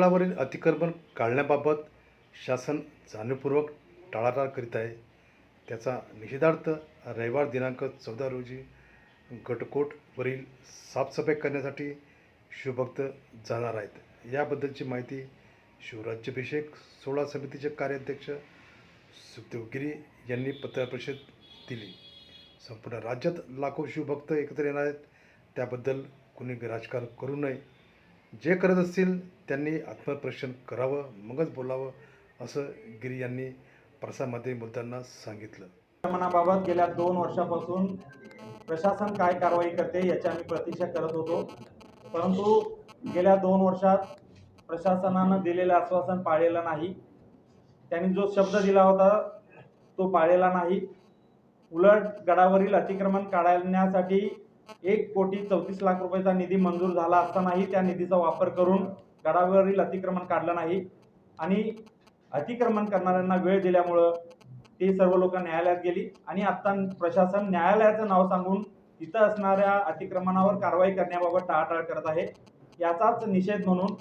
गडावरील अतिक्रमण काढण्याबाबत शासन जाणीवपूर्वक टाळाटाळ करीत आहे. त्याचा निषेधार्थ रविवार दिनांक चौदा रोजी गटकोटवरील साफसफाई करण्यासाठी शिवभक्त जाणार आहेत. याबद्दलची माहिती शिवराज्याभिषेक सोहळा समितीचे कार्याध्यक्ष सुखदेव गिरी यांनी पत्रपरिषद दिली. संपूर्ण राज्यात लाखो शिवभक्त एकत्र येणार आहेत. त्याबद्दल कुणी राजकारण करू नये जे करत असतील त्यांनी आत्मपरीक्षण करावं मगच बोलावं असं गिरी यांनी प्रसामध्ये बोलताना सांगितलं. मनाबाबत गेल्या दोन वर्षापासून प्रशासन काय कारवाई करते याची आम्ही प्रतीक्षा करत होतो. परंतु गेल्या दोन वर्षात प्रशासनानं दिलेलं आश्वासन पाळलेलं नाही. त्यांनी जो शब्द दिला होता तो पाळलेला नाही. उलट गडावरील अतिक्रमण काढण्यासाठी एक कोटी चौतीस लाख रुपयाचा निधी मंजूर झाला असतानाही त्या निधीचा वापर करून गडावरील अतिक्रमण काढलं नाही. आणि अतिक्रमण करणाऱ्यांना वेळ दिल्यामुळं ते सर्व लोक न्यायालयात गेली. आणि आता प्रशासन न्यायालयाचं नाव सांगून तिथं असणाऱ्या अतिक्रमणावर कारवाई करण्याबाबत टाळाटाळ करत आहे. याचाच निषेध म्हणून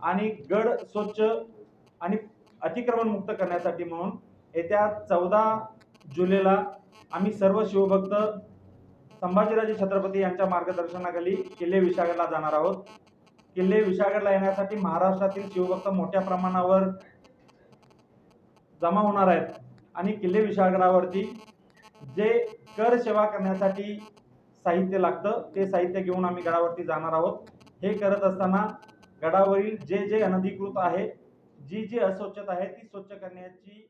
आणि गड स्वच्छ आणि अतिक्रमण मुक्त करण्यासाठी म्हणून येत्या चौदा जुलैला आम्ही सर्व शिवभक्त संभाजीराजे छत्रपती यांच्या मार्गदर्शनाखाली किल्ले विशागडला जाणार आहोत. किल्ले विशागडला येण्यासाठी महाराष्ट्रातील शिवभक्त मोठ्या प्रमाणावर जमा होणार आहेत. आणि किल्ले विशागडावरती जे कर सेवा करण्यासाठी साहित्य लागतं ते साहित्य घेऊन आम्ही गडावरती जाणार आहोत. हे करत असताना गडावरील जे जे अनधिकृत आहे जी जी अस्वच्छता आहे ती स्वच्छ करण्याची